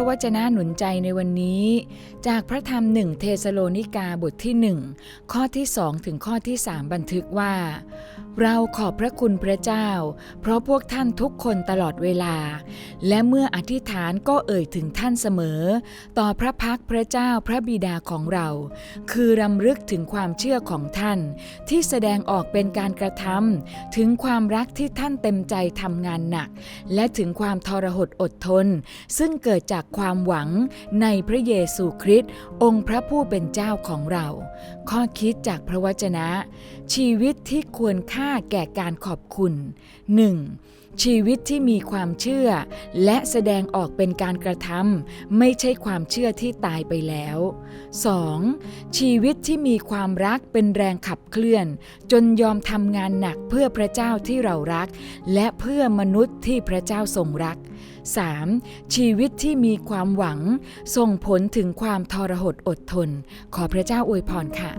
ระวจนะหนุนใจในวันนี้ จากพระธรรมหนึ่งเทสโลนิกาบทที่หนึ่งข้อที่สองถึงข้อที่สามบันทึกว่า เราขอบพระคุณพระเจ้า เพราะพวกท่านทุกคนตลอดเวลา และเมื่ออธิษฐานก็เอ่ยถึงท่านเสมอ ต่อพระพักพระเจ้าพระบิดาของเรา คือรำลึกถึงความเชื่อของท่าน ที่แสดงออกเป็นการกระทำถึงความรักที่ท่านเต็มใจทำงานหนัก และถึงความทรหดอดทน ซึ่งเกิดจากความหวังในพระเยซูคริสต์องค์พระผู้เป็นเจ้าของเรา ข้อคิดจากพระวจนะ ชีวิตที่ควรค่าแก่การขอบคุณ 1. ชีวิตที่มีความเชื่อ และแสดงออกเป็นการกระทำไม่ใช่ความเชื่อที่ตายไปแล้ว 2. ชีวิตที่มีความรักเป็นแรงขับเคลื่อน จนยอมทำงานหนักเพื่อพระเจ้าที่เรารัก และเพื่อมนุษย์ที่พระเจ้าทรงรัก 3. ชีวิตที่มีความหวัง ส่งผลถึงความทรหดอดทน ขอพระเจ้าอวยพรค่ะ